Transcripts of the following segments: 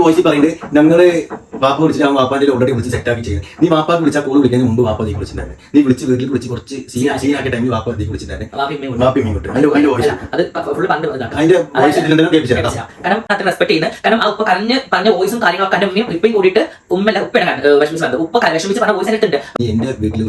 ഒരു വോയിസ് പറയുന്നത് ഞങ്ങൾ വാപ്പ വിളിച്ചിട്ട് ആ വാപ്പാന്റെ ഓൾറെഡി വിളിച്ച് സെറ്റാക്കി ചെയ്യുന്നത് നീ വാപ്പാക്ക് വിളിച്ചാൽ കോൾ വിളിക്കാൻ മുമ്പ് വാപ്പ നീ വിളിച്ചിട്ടുണ്ടായിരുന്നു. നീ വിളിച്ച് വീട്ടിൽ വിളിച്ച് കുറച്ച് സീൻ സീനാക്കിയ ടൈമിൽ വാപ്പ നീ വിളിച്ചിട്ടുണ്ടായിരുന്നു. വാപ്പി അതിന്റെ വോയിസ് അത് ഫുൾ പണ്ട്. അതിന്റെ വോയിസ് ഇതിലെന്തെങ്കിലും. കാരണം അത്ര റെസ്പെക്ട് ചെയ്യുന്നത് കാരണം ഉപ്പ കരഞ്ഞ് പറഞ്ഞ വോയിസും കാര്യങ്ങളൊക്കെ എന്റെ ഉമ്മയും ഇപ്പയും കൂടിയിട്ട് ഉമ്മല്ല ഉപ്പയാണ് ഏഹ് വിഷമിച്ച് ഉപ്പ വിഷമിച്ച് പറഞ്ഞ വോയിസ് എടുത്തിട്ടുണ്ട് എന്റെ വീട്ടിൽ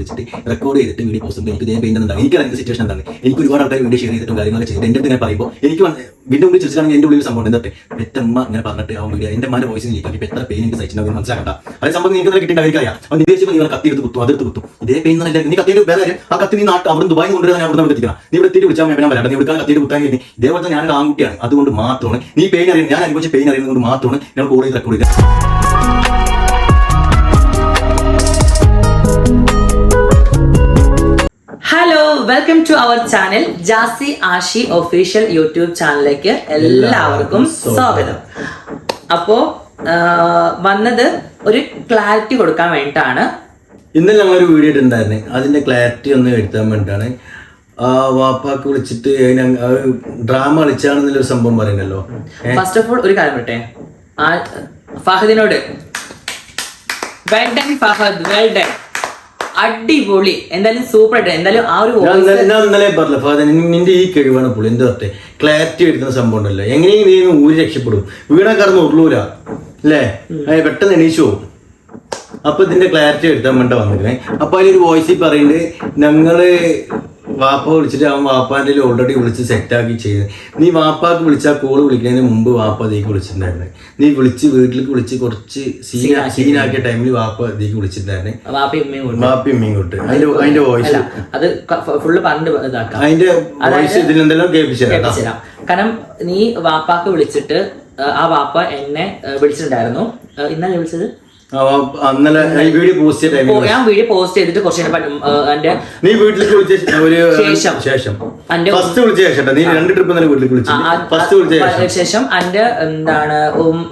റെക്കോർഡ് ചെയ്തിട്ട് വീഡിയോ പോസ്റ്റ് എനിക്ക് ഇതേ പെയിന്റ് എന്താണ് എനിക്ക് അതിന്റെ സിറ്റുവേഷൻ എന്താണ്. എനിക്ക് ഒരുപാട് ആൾക്കാർ വീഡിയോ ഷെയർ ചെയ്തിട്ടും കാര്യങ്ങളൊക്കെ ചെയ്തിട്ട് എന്റെ അടുത്ത് ഞാൻ പറയുമ്പോൾ എനിക്ക് വീണ്ടും ഉള്ളിൽ ചിരിച്ചാണെങ്കിൽ എന്റെ ഉള്ളിൽ സംഭവം എന്താ പെറ്റമ്മ ഇങ്ങനെ പറഞ്ഞിട്ട് ആ വീഡിയോ എന്റെ മാന്റെ വോയിസ് എത്ര പെയിൻ എനിക്ക് സഹിച്ചിട്ടുണ്ടാവും മനസ്സിലാക്കണ്ട. അതേ സംഭവം നിങ്ങൾക്ക് കിട്ടിയിട്ട് എനിക്കറിയാം. അപ്പൊ നിദേശിപ്പോൾ നിങ്ങൾ കത്തി എടുത്ത് കുത്തും അതെടുത്ത് കുത്തും. ഇതേ പെയിൻ എന്നല്ല നീ കത്തിയിട്ട് വേറെ കാര്യം. ആ കത്തി നീ നാട്ട് അവിടെ ദുബായി കൊണ്ടുവരാൻ അവിടെ നിന്ന് എത്തിക്കണം. നീ ഇവിടെ എത്തിയിട്ട് വിളിച്ചാൽ ഞാൻ വരാം. നീ ഇവിടെ കത്തിയിട്ട് കുത്താൻ കഴിഞ്ഞ് ഇതേപോലെ തന്നെ ഞാൻ ആൺകുട്ടിയാണ്. അതുകൊണ്ട് മാത്രമാണ് നീ പെയിൻ അറിയുന്നത്. ഞാൻ അനുഭവിച്ച പെയിൻ അറിയുന്നത് കൊണ്ട് മാത്രമാണ് ഞാൻ കൂടുതൽ റെക്കോർഡ് ചെയ്തത് hello welcome to our channel Jasi Ashi official YouTube ചാനലിലേക്ക് എല്ലാവർക്കും സ്വാഗതം. അപ്പോ വന്നത് ഒരു ക്ലാരിറ്റി കൊടുക്കാൻ വേണ്ടിയിട്ടാണ്. ഇന്നലെ ഞങ്ങളൊരു വീഡിയോ ഇട്ടുണ്ടായിരുന്നേ അതിന്റെ ക്ലാരിറ്റി ഒന്ന് എടുത്താൻ വേണ്ടിയിട്ടാണ്. ആ വാപ്പാക്ക് വിളിച്ചിട്ട് ഡ്രാമ കളിച്ചാണെന്നുള്ളൊരു സംഭവം പറയുന്നല്ലോ. ഫസ്റ്റ് ഓഫ് ഓൾ ഒരു കാര്യം പറയട്ടെ? ആ ഫഹദിനോട് well done Fahad well done അടിപൊളി. എന്തായാലും സൂപ്പർ ആയിട്ട് എന്തായാലും ആ ഒരു ഞാൻ ഇന്നലെ ഞാൻ ഇന്നലെ പറഞ്ഞില്ല ഫാദർ നിന്റെ ഈ കഴിവാണ് പുള്ളി. എന്താ പറഞ്ഞെ ക്ലാരിറ്റി എടുക്കുന്ന സംഭവം ഉണ്ടല്ലോ. എങ്ങനെയും നീ ഊരി രക്ഷപ്പെടും. വീണാ കടന്ന് ഉരുളൂല അല്ലേ അതെ പെട്ടെന്ന് എണീച്ചു പോകും. അപ്പൊ ഇതിന്റെ ക്ലാരിറ്റി എടുത്താൽ വേണ്ട വന്നിരുന്നേ അപ്പൊ അതിലൊരു വോയിസിൽ പറയുന്നത് ഞങ്ങൾ വാപ്പ വിളിച്ചിട്ട് അവൻ വാപ്പാന്റെ ഓൾറെഡി വിളിച്ച് സെറ്റാക്കി ചെയ്ത്. നീ വാപ്പാക്ക് വിളിച്ചാൽ കോൾ വിളിക്കുന്നതിന് മുമ്പ് വാപ്പ അതേക്ക് വിളിച്ചിട്ടുണ്ടായിരുന്നു. നീ വിളിച്ച് വീട്ടിലേക്ക് വിളിച്ച് കുറച്ച് സീൻ സീനാക്കിയ ടൈമിൽ വാപ്പ അതേക്ക് വിളിച്ചിട്ടുണ്ടായിരുന്നു. വാപ്പി ഉമ്മയും കൊണ്ട്. അതിന്റെ അതിന്റെ വോയിസ് അത് ഫുള്ള് പറഞ്ഞിട്ട് അതിന്റെ വോയിസ് ഇതിലെന്തെല്ലാം കേൾപ്പിച്ചു. കാരണം നീ വാപ്പാക്ക് വിളിച്ചിട്ട് ആ, വാപ്പ എന്നെ വിളിച്ചിട്ടുണ്ടായിരുന്നു. ഇന്നലെ വിളിച്ചത് അന്നലെ വീഡിയോ പോസ്റ്റ് ചെയ്ത ഞാൻ വീഡിയോ പോസ്റ്റ് ചെയ്തിട്ട് കുറച്ച് എന്റെ നീ വീട്ടിലേക്ക് വിളിച്ച ഒരു ശേഷം. ശേഷം. ഫസ്റ്റ് വിളിച്ച ശേഷം നീ രണ്ട് ട്രിപ്പ് തന്നെ വീട്ടിലേക്ക് വിളിച്ചു. ഫസ്റ്റ് വിളിച്ച ശേഷം. എന്റെ എന്താണ്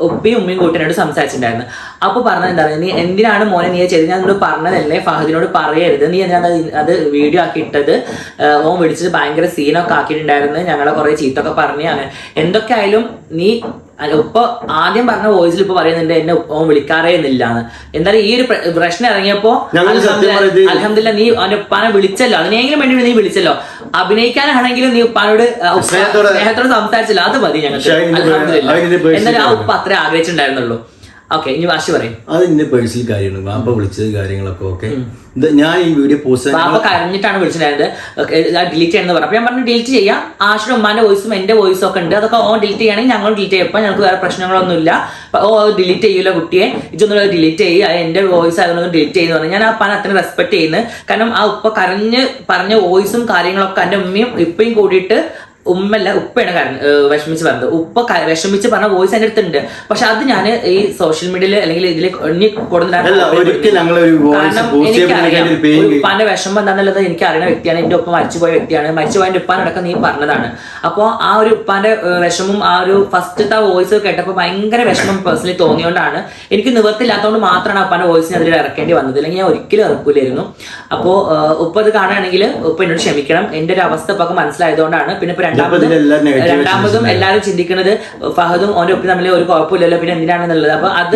ഉപ്പയും ഉമ്മയും കൂട്ടിനോട് സംസാരിച്ചിട്ടുണ്ടായിരുന്നു. അപ്പൊ പറഞ്ഞത് എന്താണ് നീ എന്തിനാണ് മോനെ നീ ചെയ്തത്? ഞാൻ നിന്നോട് പറഞ്ഞതല്ലേ? ഫഹദിനോട് പറയരുത്. നീ എന്തിനാണ് അത് വീഡിയോ ആക്കി ഇട്ടത്? ഓൻ വിളിച്ചിട്ട് ഭയങ്കര സീനൊക്കെ ആക്കിയിട്ടുണ്ടായിരുന്നു. ഞങ്ങളെ കുറെ ചീത്തൊക്കെ പറഞ്ഞു അങ്ങനെ. എന്തൊക്കെ ആയാലും നീ ഉപ്പ ആദ്യം പറഞ്ഞ വോയിസിൽ ഇപ്പൊ പറയുന്നുണ്ട് എന്നെ ഓൻ വിളിക്കാറേ എന്നില്ലാന്ന്. എന്തായാലും ഈ ഒരു പ്രശ്നം ഇറങ്ങിയപ്പോ അലഹമില്ല നീ അവന്റെ ഉപ്പാനെ വിളിച്ചല്ലോ. അതിനെങ്കിലും വേണ്ടി നീ വിളിച്ചല്ലോ. അഭിനയിക്കാനാണെങ്കിലും നീ ഉപ്പാനോട് സ്നേഹത്തോടെ- സംസാരിച്ചില്ല. അത് മതി ഞങ്ങൾക്ക്. എന്നാലും ആ ഉപ്പ അത്ര ആഗ്രഹിച്ചിട്ടുണ്ടായിരുന്നുള്ളൂ. ഓക്കെ ഇനി വാശി പറയും. അത് എന്റെ പേഴ്സണൽ കാര്യമാണ് വാപ്പ വിളിച്ചത് കാര്യങ്ങളൊക്കെ ഓക്കെ ഞാൻ ഈ വീഡിയോ പോസ്റ്റ് പാപ്പ കരഞ്ഞിട്ടാണ് വിളിച്ചിട്ടുണ്ടായത്. ഡിലീറ്റ് ചെയ്യണമെന്ന് പറഞ്ഞു. ഞാൻ പറഞ്ഞു ഡിലീറ്റ് ചെയ്യാം. ആഷിയുടെ ഉമ്മാന്റെ വോയിസും എന്റെ വോയിസും ഒക്കെ ഉണ്ട്. അതൊക്കെ ഓൺ ഡിലീറ്റ് ചെയ്യണമെങ്കിൽ ഞങ്ങൾ ഡിലീറ്റ് ചെയ്യപ്പോൾ ഞങ്ങൾക്ക് വേറെ പ്രശ്നങ്ങളൊന്നുമില്ല. ഓ ഡിലീറ്റ് ചെയ്യൂല കുട്ടിയെ. ഇതൊന്നും ഡിലീറ്റ് ചെയ്യുക എന്റെ വോയിസ് ആയതൊന്നും ഡിലീറ്റ് ചെയ്യുന്നു പറഞ്ഞു. ഞാൻ ആ ഉപ്പാനെ അത്രയും റെസ്പെക്ട് ചെയ്യുന്നത് കാരണം ആ ഉപ്പ കരഞ്ഞ് പറഞ്ഞ വോയിസും കാര്യങ്ങളൊക്കെ എന്റെ ഉമ്മയും ഇപ്പയും കൂടിയിട്ട് ഉമ്മല്ല ഉപ്പയാണ് കാരണം വിഷമിച്ച് പറഞ്ഞത്. ഉപ്പ വിഷമിച്ച് പറഞ്ഞ വോയിസ് എന്റെ അടുത്തുണ്ട്. പക്ഷെ അത് ഞാൻ ഈ സോഷ്യൽ മീഡിയയിൽ അല്ലെങ്കിൽ ഇതിൽ കാരണം ഉപ്പാന്റെ വിഷമം എന്താണെന്നുള്ളത് എനിക്ക് അറിയുന്ന വ്യക്തിയാണ്. എന്റെ ഒപ്പം മരിച്ചുപോയ വ്യക്തിയാണ്. മരിച്ചുപോയ ഉപ്പാനടക്കം നീ പറഞ്ഞതാണ്. അപ്പോൾ ആ ഒരു ഉപ്പാന്റെ വിഷമം ആ ഒരു ഫസ്റ്റത്തെ വോയിസ് കേട്ടപ്പോൾ ഭയങ്കര വിഷമം പേഴ്സണലി തോന്നിയോണ്ടാണ്. എനിക്ക് നിവർത്തില്ലാത്തതുകൊണ്ട് മാത്രമാണ് ഉപ്പാന്റെ വോയിസ് അതിൽ ഇറക്കേണ്ടി വന്നത്. അല്ലെങ്കിൽ ഞാൻ ഒരിക്കലും ഇറക്കൂലായിരുന്നു. അപ്പോ ഉപ്പ അത് കാണുകയാണെങ്കിൽ ഉപ്പ എന്നോട് ക്ഷമിക്കണം. എന്റെ ഒരു അവസ്ഥ ഇപ്പൊ മനസ്സിലായതുകൊണ്ടാണ്. പിന്നെ ഇപ്പൊ രണ്ടാമത് എല്ലാവരും ചിന്തിക്കുന്നത് ഫഹദും ഓന്റെ ഒപ്പം തമ്മിൽ ഒരു കുഴപ്പമില്ലല്ലോ പിന്നെ എന്തിനാണെന്നുള്ളത്. അപ്പൊ അത്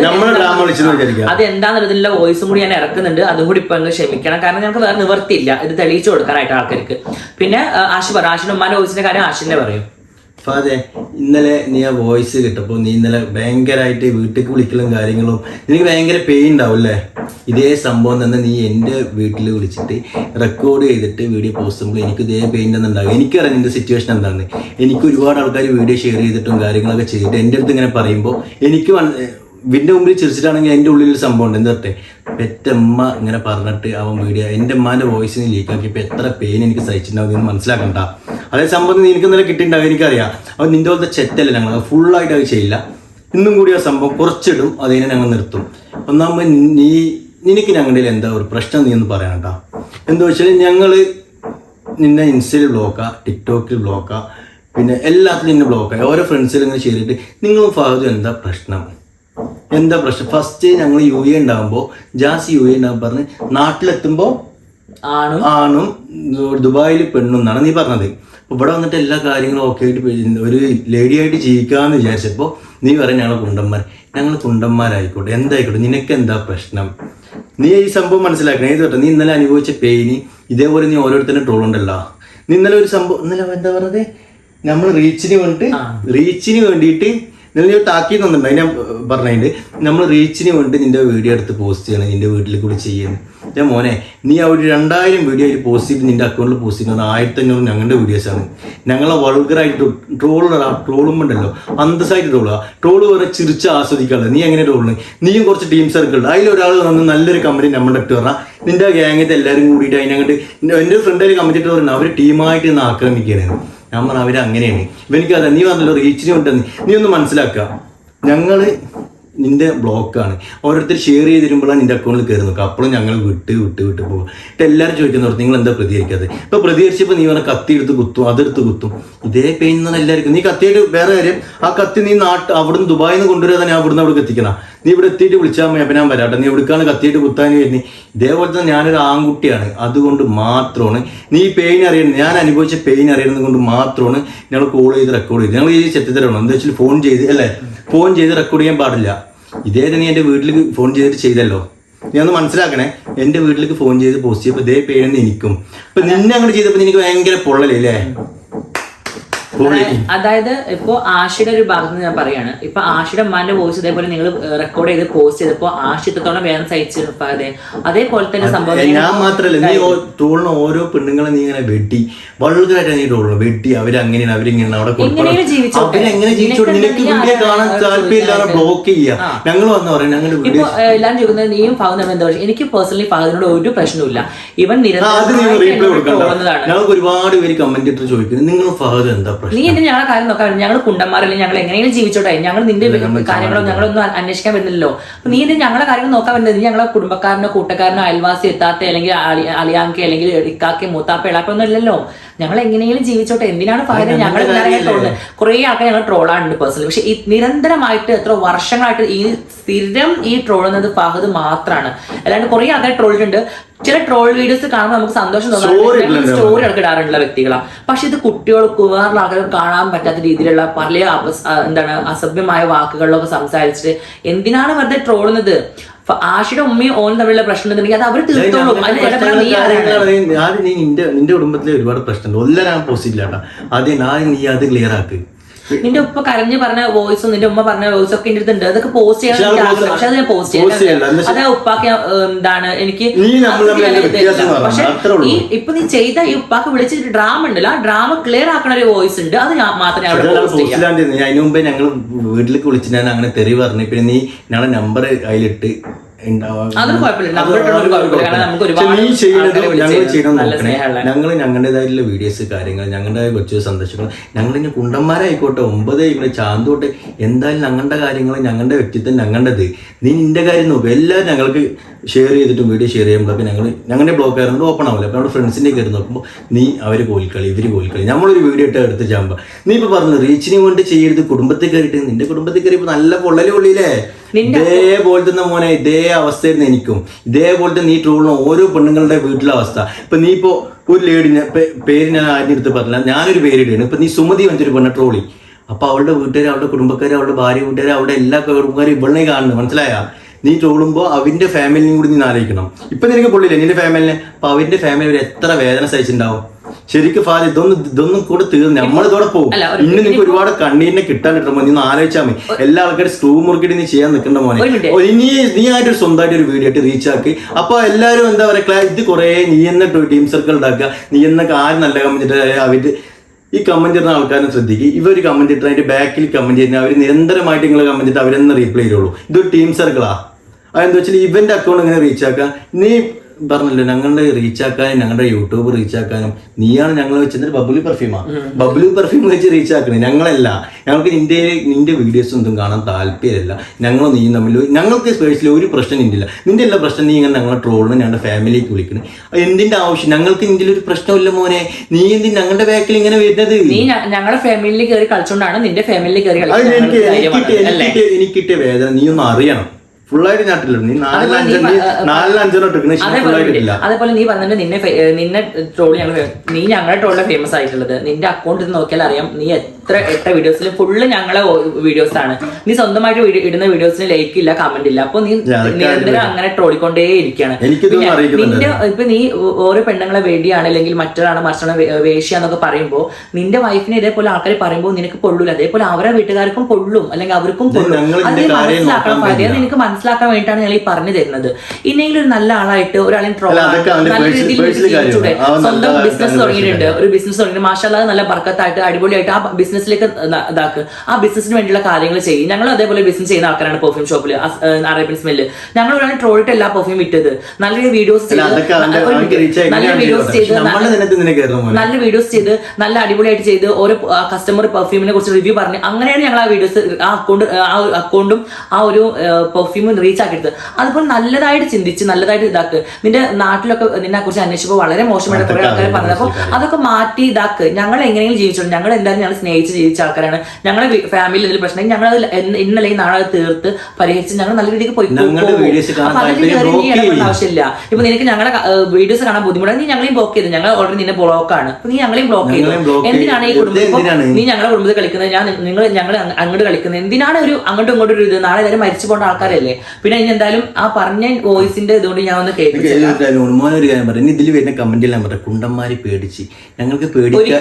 അത് എന്താണെന്നുള്ളതിന്റെ വോയിസും കൂടി ഞാൻ ഇറക്കുന്നുണ്ട്. അതും കൂടി ഇപ്പൊ ക്ഷമിക്കണം. കാരണം ഞങ്ങൾക്ക് വേറെ നിവർത്തിയില്ല ഇത് തെളിയിച്ചു കൊടുക്കാനായിട്ട് ആൾക്കാർക്ക്. പിന്നെ ആശു പറ ആഷിന്റെ ഉമ്മാന്റെ വോയിസിന്റെ കാര്യം ആഷിന്റെ പറയും. ഫാദെ ഇന്നലെ നീ ആ വോയിസ് കിട്ടപ്പോൾ നീ ഇന്നലെ ഭയങ്കരമായിട്ട് വീട്ടിലേക്ക് വിളിക്കലും കാര്യങ്ങളും നിനക്ക് ഭയങ്കര പെയിൻ ഉണ്ടാവും അല്ലേ ഇതേ സംഭവം തന്നെ നീ എന്റെ വീട്ടിൽ വിളിച്ചിട്ട് റെക്കോർഡ് ചെയ്തിട്ട് വീഡിയോ പോസ്റ്റ് ചെയ്യുമ്പോൾ എനിക്ക് ഇതേ പെയിൻ തന്നെ ഉണ്ടാകും എനിക്കറിയാം നിന്റെ സിറ്റുവേഷൻ എന്താണെന്ന് എനിക്ക് ഒരുപാട് ആൾക്കാർ വീഡിയോ ഷെയർ ചെയ്തിട്ടും കാര്യങ്ങളൊക്കെ ചെയ്തിട്ട് എന്റെ അടുത്ത് ഇങ്ങനെ പറയുമ്പോൾ എനിക്ക് വിന്റെ മുമ്പിൽ ചിരിച്ചിട്ടാണെങ്കിൽ എന്റെ ഉള്ളിൽ ഒരു സംഭവം ഉണ്ട്. എന്താ പെറ്റമ്മ ഇങ്ങനെ പറഞ്ഞിട്ട് അവൻ വീഡിയോ എന്റെ അമ്മാന്റെ വോയിസിന് ലീക്കാക്കിയപ്പോൾ എത്ര പെയിൻ എനിക്ക് സഹിച്ചിട്ടുണ്ടാവും എന്ന് മനസ്സിലാക്കണ്ട. അതേ സംഭവം നിനക്ക് ഇന്നലെ കിട്ടിയിട്ടുണ്ടാവും എനിക്കറിയാം. അപ്പോൾ നിന്റെ പോലത്തെ ചെറ്റല്ല ഞങ്ങൾ. ഫുള്ളായിട്ട് അത് ചെയ്യില്ല. ഇന്നും കൂടി ആ സംഭവം കുറച്ചിടും അതിനെ ഞങ്ങൾ നിർത്തും. ഒന്നാമത് നീ നിനക്ക് ഞങ്ങളുടെ എന്താ ഒരു പ്രശ്നം നീ എന്ന് പറയണം കേട്ടോ എന്താ വെച്ചാൽ ഞങ്ങൾ നിന്നെ ഇൻസ്റ്റയിൽ ബ്ലോക്കാ ടിക്ടോക്കിൽ ബ്ലോക്കാ പിന്നെ എല്ലാത്തിനും നിന്നെ ബ്ലോക്കായി ഓരോ ഫ്രണ്ട്സിലും ഇങ്ങനെ ചെയ്തിട്ട് നിങ്ങളും ഫഹദും എന്താ പ്രശ്നം? എന്താ പ്രശ്നം? ഫസ്റ്റ് ഞങ്ങൾ യു എ ഉണ്ടാകുമ്പോൾ ജാസ് യു എ ഉണ്ടാകുമ്പോൾ പറഞ്ഞ് നാട്ടിലെത്തുമ്പോൾ ആണും ആണും ദുബായിൽ പെണ്ണും എന്നാണ് നീ പറഞ്ഞത്. ഇവിടെ വന്നിട്ട് എല്ലാ കാര്യങ്ങളും ഓക്കെ ആയിട്ട് ഒരു ലേഡി ആയിട്ട് ജീവിക്കാമെന്ന് വിചാരിച്ചപ്പോൾ നീ പറയും ഞങ്ങൾ കുണ്ടന്മാർ. ഞങ്ങൾ കുണ്ടന്മാരായിക്കോട്ടെ. എന്തായിക്കോട്ടെ? നിനക്ക് എന്താ പ്രശ്നം? നീ ഈ സംഭവം മനസ്സിലാക്കണം. ഏത് തൊട്ടെ നീ ഇന്നലെ അനുഭവിച്ച പെയിന് ഇതേപോലെ നീ ഓരോരുത്തരും ട്രോൾ ഉണ്ടല്ലോ. നീ ഇന്നലെ ഒരു സംഭവം ഇന്നലെ എന്താ പറഞ്ഞത്? നമ്മൾ റീച്ചിന് വേണ്ടിട്ട് റീച്ചിന് വേണ്ടിയിട്ട് ഇന്നലെ ഞാൻ തന്നിട്ടുണ്ട്. ഞാൻ പറഞ്ഞതിന്റെ നമ്മൾ റീച്ചിന് വേണ്ടി നിന്റെ വീഡിയോ എടുത്ത് പോസ്റ്റ് ചെയ്യണം. നിന്റെ വീട്ടിൽ കൂടി ചെയ്യുന്നു ഞാൻ മോനെ നീ ആ ഒരു രണ്ടായിരം വീഡിയോ അതിൽ പോസ്റ്റ് ചെയ്ത് നിന്റെ അക്കൗണ്ടിൽ പോസ്റ്റ് ചെയ്യുന്നത് ആയിരത്തി അഞ്ഞൂറ് ഞങ്ങളുടെ വീഡിയോസാണ് ഞങ്ങളെ വൾഗറായിട്ട് ട്രോൾ ട്രോളുമ്പോണ്ടല്ലോ അന്തസ്സായിട്ട് ട്രോളുക ട്രോൾ വരെ ചിരിച്ച് ആസ്വദിക്കാനുള്ള നീ എങ്ങനെ ട്രോളിന് നീയും കുറച്ച് ടീം സർക്കിൾ അതിലൊരാൾ വന്ന് നല്ലൊരു കമ്പനി നമ്മുടെ ഇട്ട് പറഞ്ഞാൽ നിന്റെ ഗ്യാങ്ങത്തെ എല്ലാവരും കൂടിയിട്ട് അതിനങ്ങോട്ട് എന്റെ ഫ്രണ്ട് ഒരു കമ്പനി ഇട്ട് പറഞ്ഞാൽ അവർ ടീമായിട്ട് ഇന്ന് ആക്രമിക്കുകയാണ്. ഞാൻ പറഞ്ഞു അവരങ്ങനെയാണ്. ഇപ്പൊ അതെ നീ പറഞ്ഞല്ലോ റീച്ചിന് വേണ്ടി നീ ഒന്ന് മനസ്സിലാക്കുക. ഞങ്ങൾ നിന്റെ ബ്ലോക്കാണ് ഓരോരുത്തർ ഷെയർ ചെയ്ത് തരുമ്പോഴാണ് നിന്റെ അക്കൗണ്ടിൽ കയറി നോക്കുക അപ്പോഴും ഞങ്ങൾ വിട്ട് വിട്ട് വിട്ട് പോകും എന്നിട്ട് എല്ലാവരും ചോദിക്കുന്നവർ നിങ്ങൾ എന്താ പ്രതികരിക്കാതെ ഇപ്പോൾ പ്രതികരിച്ചപ്പോൾ നീ പറഞ്ഞ കത്തി എടുത്ത് കുത്തും അതെടുത്ത് കുത്തും. ഇതേ പെയിൻ എന്നാണ് എല്ലാവർക്കും നീ കത്തിയിട്ട് വേറെ കാര്യം ആ കത്തി നീ നാട്ട് അവിടുന്ന് ദുബായിൽ നിന്ന് കൊണ്ടുവരാതെ തന്നെ അവിടുന്ന് അവിടെ എത്തിക്കണം. നീ ഇവിടെ എത്തിയിട്ട് വിളിച്ചാൽ മതി അപ്പം ഞാൻ വരാട്ടെ നീ എവിടേക്കാണ് കത്തിയിട്ട് കുത്താൻ വരുന്നത് ഇതേപോലെ തന്നെ ഞാനൊരു ആൺകുട്ടിയാണ്. അതുകൊണ്ട് മാത്രമാണ് നീ പെയിൻ അറിയണം ഞാൻ അനുഭവിച്ച പെയിൻ അറിയണം കൊണ്ട് മാത്രമാണ് ഞങ്ങൾ കോൾ ചെയ്ത് റെക്കോർഡ് ചെയ്ത് ഞങ്ങൾ ഈ ചെത്തിത്തരണം എന്താ വെച്ചാൽ ഫോൺ ചെയ്ത് അല്ലേ? ഫോൺ ചെയ്ത് റെക്കോർഡ് ചെയ്യാൻ പാടില്ല. ഇതേ നീ എന്റെ വീട്ടിലേക്ക് ഫോൺ ചെയ്തിട്ട് ചെയ്തല്ലോ? നീ ഒന്ന് മനസ്സിലാക്കണേ. എന്റെ വീട്ടിലേക്ക് ഫോൺ ചെയ്ത് പോസ്റ്റ് ചെയ്തപ്പോൾ ഇതേ പേരെന്ന് എനിക്കും. ഇപ്പൊ നിന്നെ അങ്ങോട്ട് ചെയ്തപ്പോൾ എനിക്ക് ഭയങ്കര പൊള്ളലേ അല്ലേ? അതായത് ഇപ്പോ ആഷിയുടെ ഒരു ഭാഗത്ത് ഞാൻ പറയാണ്. ഇപ്പൊ ആഷിയുടെ അമ്മാന്റെ വോയിസ് ഇതേപോലെ നിങ്ങൾ റെക്കോർഡ് ചെയ്ത് പോസ്റ്റ് ചെയ്തപ്പോ ആഷി ഇത്രത്തോളം വേദന സഹിച്ചു അതെ അതേപോലെ തന്നെ സംഭവം ഞാൻ മാത്രല്ല നീ ട്രോളിന് ഓരോ പെണ്ണുങ്ങളെ നീ ഇങ്ങനെ വെട്ടി. വൾഗറായിട്ട് നീ ട്രോളിന് വെട്ടി അവരങ്ങനെയാണ് അവരിങ്ങനെ അവിടെ. അവരെങ്ങനെ ജീവിച്ചോട്ടെ നിനക്ക് വീഡിയോ കാണാൻ താല്പര്യമില്ലാതെ ബ്ലോക്ക് ചെയ്യുക. ഞങ്ങൾ വന്ന് പറയാം ഞങ്ങളുടെ ഇപ്പൊ എല്ലാരും ചോദിക്കുന്നത് നീയും ഫഹദ് തമ്മിൽ എന്താ പറയുക എനിക്ക് പേഴ്സണലി ഫഹദിനോട് ഒരു പ്രശ്നവുമില്ല ഇവൻ നിരന്തരം ഒരുപാട് പേര് കമന്റ് ഇട്ട് ചോദിക്കുന്നത് നിങ്ങൾ ഫഹദ് എന്താ നീ എന്റെ ഞങ്ങളെ കാര്യം നോക്കാൻ ഞങ്ങൾ കുണ്ടന്മാരല്ലേ? ഞങ്ങൾ എങ്ങനെയും ജീവിച്ചോട്ടെ. ഞങ്ങൾ നിന്റെ കാര്യങ്ങളോ ഞങ്ങളൊന്നും അന്വേഷിക്കാൻ വരുന്നില്ലല്ലോ. അപ്പൊ നീ എന്നെ ഞങ്ങളെ കാര്യങ്ങൾ നോക്കാൻ വരുന്നത് നീ ഞങ്ങളെ കുടുംബക്കാരനോ കൂട്ടക്കാരനോ അയൽവാസി എത്താത്ത അല്ലെങ്കിൽ അളി- അളിയാങ്കി അല്ലെങ്കിൽ ഇക്കാക്കി മൂത്താപ്പ ഇളാപ്പൊന്നും ഇല്ലല്ലോ. ഞങ്ങൾ എങ്ങനെയും ജീവിച്ചോട്ടെ. എന്തിനാണ് പറയുന്നത് ഞങ്ങൾ ട്രോൾ കുറെ ആൾക്കാർ ഞങ്ങൾ ട്രോളാണുണ്ട് പേഴ്സണലി പക്ഷെ ഈ നിരന്തരമായിട്ട് എത്ര വർഷങ്ങളായിട്ട് ഈ സ്ഥിരം ഈ ട്രോളുന്നത് ഫഹദ് മാത്രമാണ് അല്ലാണ്ട് കുറെ ആൾക്കാർ ട്രോളിട്ടുണ്ട്. ചില ട്രോൾ വീഡിയോസ് കാണുമ്പോൾ നമുക്ക് സന്തോഷം തോന്നാറുണ്ട്. സ്റ്റോറി ഒക്കെ ഇടാറുള്ള വ്യക്തികളാണ് പക്ഷെ ഇത് കുട്ടികൾക്ക് വേറെ ആളുകൾ കാണാൻ പറ്റാത്ത രീതിയിലുള്ള പല എന്താണ് അസഭ്യമായ വാക്കുകളിലൊക്കെ സംസാരിച്ചിട്ട് എന്തിനാണ് വെറുതെ ട്രോളുന്നത് ആഷിയുടെ ഉമ്മയും ഓനും തമ്മിലുള്ള പ്രശ്നം ഉണ്ടെങ്കിൽ അത് അവർ തീർത്തോളും. നിന്റെ കുടുംബത്തിലെ ഒരുപാട് പ്രശ്നമുണ്ട് ഒല്ലാം ഞാൻ ആദ്യം ഞാൻ നീ അത് ക്ലിയർ ആക്ക്. നിന്റെ ഉപ്പ കരഞ്ഞു പറഞ്ഞ വോയിസും നിന്റെ ഉമ്മ പറഞ്ഞ വോയിസും ഒക്കെ എന്റെ അടുത്തുണ്ട്. അതൊക്കെ പോസ്റ്റ് ചെയ്യാൻ പക്ഷെ അത് ആഗ്രഹം. പക്ഷെ അത് ഞാൻ പോസ്റ്റ് ചെയ്യാൻ. അത് ഉപ്പാക്ക് എന്താണ് എനിക്ക്? പക്ഷെ ഈ ഇപ്പൊ നീ ചെയ്ത ഈ ഉപ്പാക്ക് വിളിച്ചിട്ട് ഡ്രാമ ഉണ്ടല്ലോ. ആ ഡ്രാമ ക്ലിയർ ആക്കണ ഒരു വോയിസ് ഉണ്ട്. അത് ഞാൻ മാത്രമേ അവിടെ പോസ്റ്റ് ചെയ്യാം. അതിന് മുമ്പേ ഞങ്ങൾ വീട്ടിലേക്ക് വിളിച്ച് ഞാൻ അങ്ങനെ തെറി പറഞ്ഞു. പിന്നെ നീ ഞങ്ങളെ നമ്പർ അതിലിട്ട് ഞങ്ങൾ ഞങ്ങളുടേതായിട്ടുള്ള വീഡിയോസ് കാര്യങ്ങൾ ഞങ്ങളുടെ കൊച്ചു സന്ദർശനങ്ങൾ ഞങ്ങൾ ഇനി കുണ്ടന്മാരായിക്കോട്ടെ ഒമ്പത് ഇവിടെ ചാന്തോട്ടെ എന്തായാലും ഞങ്ങളുടെ കാര്യങ്ങൾ ഞങ്ങളുടെ വ്യക്തിത്വം ഞങ്ങളുടേത്. നീ നിന്റെ കാര്യം നോക്കും. എല്ലാവരും ഞങ്ങൾക്ക് ഷെയർ ചെയ്തിട്ടും വീഡിയോ ഷെയർ ചെയ്യുമ്പോൾ ഞങ്ങൾ ഞങ്ങളുടെ ബ്ലോക്ക് ആയിരുന്നു ഓപ്പൺ ആവില്ല അപ്പോൾ നമ്മുടെ ഫ്രണ്ട്സിന്റെ കയറി നോക്കുമ്പോൾ നീ അവർ കോലിക്കളി ഇവർ കോലിക്കളി നമ്മളൊരു വീഡിയോ ഇട്ട് എടുത്ത് ചാമ്പ. നീ ഇപ്പോൾ പറഞ്ഞു റീച്ചിനെ വേണ്ടി ചെയ്യരുത് കുടുംബത്തിൽ കയറിയിട്ട്. നിന്റെ കുടുംബത്തിൽ കയറി ഇപ്പോൾ നല്ല പൊള്ളലുള്ളിലേ ഇതേപോലത്തെ തന്നെ മോനെ ഇതേ അവസ്ഥയായിരുന്നു എനിക്കും. ഇതേപോലത്തെ നീ ട്രോളിന് ഓരോ പെണ്ണുങ്ങളുടെ വീട്ടിലെ അവസ്ഥ. ഇപ്പൊ നീ ഇപ്പോ ഒരു ലേഡി പേര് ഞാൻ ആദ്യം എടുത്ത് പറഞ്ഞില്ല. ഞാനൊരു പേരിടുകയാണ് ഇപ്പൊ നീ സുമതി വന്നൊരു പെണ്ണ ട്രോളി അപ്പൊ അവളുടെ വീട്ടുകാർ അവളുടെ കുടുംബക്കാർ അവളുടെ ഭാര്യ വീട്ടുകാർ അവളുടെ എല്ലാ കുടുംബക്കാരും ഇവളെ കാണുന്നു മനസ്സിലായ? നീ ട്രോളുമ്പോൾ അവന്റെ ഫാമിലിയും കൂടി നീ ആലോചിക്കണം. ഇപ്പൊ നിനക്ക് പൊള്ളില്ലേ നിന്റെ ഫാമിലിനെ അപ്പൊ അവന്റെ ഫാമിലി അവർ എത്ര വേദന സഹിച്ചിട്ടുണ്ടാവും? ശരിക്കും ഫാദി ഇതൊന്നും ഇതൊന്നും കൂടെ തീർന്നു നമ്മളിതോടെ പോകും. ഇന്ന് നിനക്ക് ഒരുപാട് കണ്ണീരിനെ കിട്ടാൻ കിട്ടുമ്പോ നീ ഒന്ന് ആലോചിച്ചാൽ മതി. എല്ലാ ആൾക്കാരും സ്ക്രൂ മുറുക്കിട്ട് നീ ചെയ്യാൻ നിൽക്കണ്ട മോനെ. ഇനി നീ ആയിട്ട് സ്വന്തമായിട്ട് ഒരു വീഡിയോ ആയിട്ട് റീച്ച് ആക്കി. അപ്പൊ എല്ലാവരും എന്താ പറയാ ക്ലാ- ഇത് കുറെ നീ എന്ന ടീം സർക്കിൾ ഉണ്ടാക്കുക നീ എന്നൊക്കെ ആരും നല്ല കമന്റ് അവർ ഈ കമന്റ് ഇടുന്ന ആൾക്കാരെ ശ്രദ്ധിക്കുക ഇവർ കമന്റ് ഇട്ട് അതിന്റെ ബാക്കിൽ കമന്റ് ചെയ്യുന്ന അവർ നിരന്തരമായിട്ട് നിങ്ങൾ കമന്റ് ഇട്ട് അവരെന്ന് റീപ്ലൈ ചെയ്യുള്ളൂ. ഇതൊരു ടീം സർക്കിളാ അതെന്താ വെച്ചാൽ ഇവന്റെ അക്കൗണ്ട് എങ്ങനെ റീച്ച് നീ പറഞ്ഞല്ലോ ഞങ്ങളുടെ റീച്ച് ആക്കാനും ഞങ്ങളുടെ യൂട്യൂബ് റീച്ച് ആക്കാനും നീയാണ് ഞങ്ങൾ വെച്ചത് ബബ്ലി പെർഫ്യൂമാ ബബ്ലി പെർഫ്യൂം വെച്ച് റീച്ച് ആക്കണേ ഞങ്ങളല്ല. ഞങ്ങൾക്ക് നിന്റെ നിന്റെ വീഡിയോസ് ഒന്നും കാണാൻ താല്പര്യമില്ല. ഞങ്ങൾ നീ തമ്മിൽ ഞങ്ങൾക്ക് സ്പേഴ്സിൽ ഒരു പ്രശ്നം നിന്റെ ഇല്ല നിന്റെ എല്ലാ പ്രശ്നം നീ ഇങ്ങനെ ഞങ്ങളെ ട്രോളിന് ഞങ്ങളുടെ ഫാമിലിക്ക് വിളിക്കണേ. എന്തിന്റെ ആവശ്യം? ഞങ്ങൾക്ക് നിന്റെ ഒരു പ്രശ്നമില്ല മോനെ. നീ എന്തിന് ഞങ്ങളുടെ ബാക്കിൽ ഇങ്ങനെ വരുന്നത്? നീ ഞങ്ങളുടെ ഫാമിലിയിൽ കയറി കളിച്ചോണ്ടാണ് നിന്റെ ഫാമിലിയിൽ കയറി കളിക്കുന്നത് എനിക്ക് എനിക്കിട്ട് വേദന. നീ ഒന്ന് അറിയണം. ഫുള്ളായിട്ട് ഞാട്ടില്ല നീ നാലിൽ അതുപോലെ നീ അഞ്ചെണ്ണം പ- ആ, നാലിൽ അഞ്ചെണ്ണം ഇട്ടിരിക്കണ അതേപോലെ ഫുള്ളായിട്ടില്ല അതേപോലെ നീ പറഞ്ഞിട്ട് നിന്നെ നിന്നെ ട്രോളി ഞങ്ങൾ നീ ഞങ്ങളുടെ ട്രോളിലെ ഫേമസ് ആയിട്ടുള്ളത്. നിന്റെ അക്കൗണ്ട് നോക്കിയാൽ അറിയാം നീ എത്ര എട്ട വീഡിയോസിൽ ഫുള്ള് ഞങ്ങളെ വീഡിയോസ് ആണ്. നീ സ്വന്തമായിട്ട് ഇടുന്ന വീഡിയോസിന് ലൈക്ക് ഇല്ല കമന്റ് ഇല്ല. അപ്പൊ നീ നിരന്തരം അങ്ങനെ ട്രോളിക്കൊണ്ടേ ഇരിക്കുകയാണ്. നിന്റെ ഇപ്പൊ നീ ഓരോ പെണ്ണുങ്ങളെ വേണ്ടിയാണ് അല്ലെങ്കിൽ മറ്റൊരാണ് മറിച്ചാണ് പറയുമ്പോ പറയുമ്പോൾ നിന്റെ വൈഫിനെ ഇതേപോലെ ആൾക്കാർ പറയുമ്പോൾ നിനക്ക് പൊള്ളൂല. അതേപോലെ അവരെ വീട്ടുകാർക്കും പൊള്ളും. അല്ലെങ്കിൽ അവർക്കും പൊള്ളും. അത് മനസ്സിലാക്കാൻ. അത് നിനക്ക് മനസ്സിലാക്കാൻ വേണ്ടിയിട്ടാണ് ഞാൻ ഈ പറഞ്ഞു തരുന്നത്. ഇന്നെങ്കിലും ഒരു നല്ല ആളായിട്ട് ഒരാളെ ട്രോൾ നല്ല രീതിയിൽ? സ്വന്തം ബിസിനസ് തുടങ്ങിയിട്ടുണ്ട്. ഒരു ബിസിനസ് തുടങ്ങിയിട്ട് മാഷാല്ലാതെ നല്ല ബർക്കത്തായിട്ട് അടിപൊളിയായിട്ട് ആ ബിസിനസ്സിലേക്ക് ഇതാക്കുക ആ ബിസിനസിന് വേണ്ടിയുള്ള കാര്യങ്ങൾ ചെയ്യും. ഞങ്ങൾ അതേപോലെ ബിസിനസ് ചെയ്യുന്ന ആൾക്കാരാണ് പെർഫ്യൂം ഷോപ്പിൽ അറേബ്യൻ സ്മെല്ല് ഞങ്ങൾ ഒരാളെ ട്രോളിട്ട് എല്ലാ പെർഫ്യൂം വിറ്റത് നല്ല വീഡിയോസ് നല്ല വീഡിയോസ് ചെയ്ത് നല്ല വീഡിയോസ് ചെയ്ത് നല്ല അടിപൊളിയായിട്ട് ചെയ്ത് ഓരോ കസ്റ്റമർ പെർഫ്യൂമിനെ കുറിച്ച് റിവ്യൂ പറഞ്ഞ് അങ്ങനെയാണ് ഞങ്ങൾ ആ വീഡിയോസ് ആ അക്കൗണ്ട് ആ അക്കൗണ്ടും ആ ഒരു പെർഫ്യൂമും റീച്ച് ആക്കിയത് അതുപോലെ നല്ലതായിട്ട് ചിന്തിച്ച് നല്ലതായിട്ട് ഇതാക്ക്. നിന്റെ നാട്ടിലൊക്കെ നിന്നെ കുറിച്ച് അന്വേഷിച്ചപ്പോൾ വളരെ മോശമായിട്ട് കുറെ ആൾക്കാർ പറഞ്ഞത്. അപ്പോൾ അതൊക്കെ മാറ്റി ഇതാക്ക്. ഞങ്ങൾ എങ്ങനെയെങ്കിലും ജീവിച്ചോളൂ. ഞങ്ങൾ എന്തായാലും ഞങ്ങൾ സ്നേഹിച്ച് ജീവിച്ച ആൾക്കാരാണ്. ഞങ്ങളുടെ ഫാമിലി എന്തെങ്കിലും പ്രശ്നം. ഞങ്ങൾ അത് ഇന്നല്ലെങ്കിൽ നാളെ അത് തീർത്ത് പരിഹരിച്ച് ഞങ്ങൾ നല്ല രീതിക്ക് പോയി. ആവശ്യമില്ല. ഇപ്പൊ നിനക്ക് ഞങ്ങളുടെ വീഡിയോസ് കാണാൻ ബുദ്ധിമുട്ടാണ്. നീ ഞങ്ങളെയും ബ്ലോക്ക് ചെയ്തു. ഞങ്ങൾ ഓൾറെഡി നിന്നെ ബ്ലോക്കാണ് ആണ്. നീ ഞങ്ങളെയും ബ്ലോക്ക് ചെയ്തു. എന്തിനാണ് ഈ കുടുംബം? നീ ഞങ്ങളെ കുടുംബത്തിൽ കളിക്കുന്നത്. ഞാൻ നിങ്ങൾ ഞങ്ങൾ അങ്ങോട്ട് കളിക്കുന്നത്. എന്തിനാണ് ഒരു അങ്ങോട്ടും ഇങ്ങോട്ടും ഒരു ഇത്? നാളെ വരെ മരിച്ചു പോകേണ്ട ആൾക്കാരല്ലേ? പിന്നെ ഇനി എന്തായാലും ആ പറഞ്ഞ വോയിസിന്റെ ഇതുകൊണ്ട് ഞാൻ ഒന്ന് ഒരു കാര്യം പറഞ്ഞു ഇതിൽ വരുന്ന കമന്റ് ഞാൻ പറഞ്ഞു കുണ്ടന്മാര് പേടിച്ച്. ഞങ്ങൾക്ക് പേടിക്കാൻ